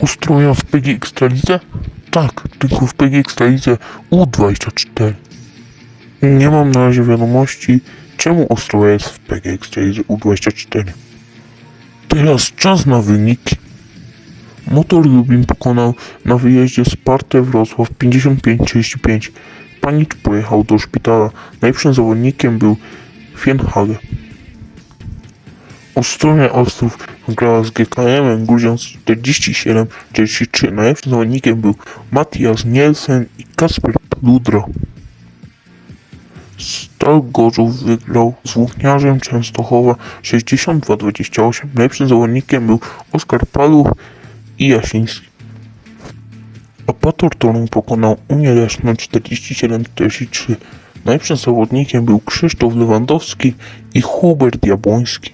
Ustroja w PG Ekstralidze? Tak, tylko w PG Ekstralidze U24. Nie mam na razie wiadomości, czemu Ostroja jest w PG Ekstralidze U24. Teraz czas na wyniki. Motor Lubin pokonał na wyjeździe Spartę Wrocław 55-35. Panicz pojechał do szpitala. Najlepszym zawodnikiem był Fienhage. Ostronia Ostrów grała z GKM Grudziądz 47-43. Najlepszym zawodnikiem był Matthias Nielsen i Kasper Pludro. Stal Gorzów wygrał z Włókniarzem Częstochowa 62-28. Najlepszym zawodnikiem był Oskar Paluch i Jasiński. Apator Torun pokonał Unię Leszno 47-43. Najlepszym zawodnikiem był Krzysztof Lewandowski i Hubert Jabłoński.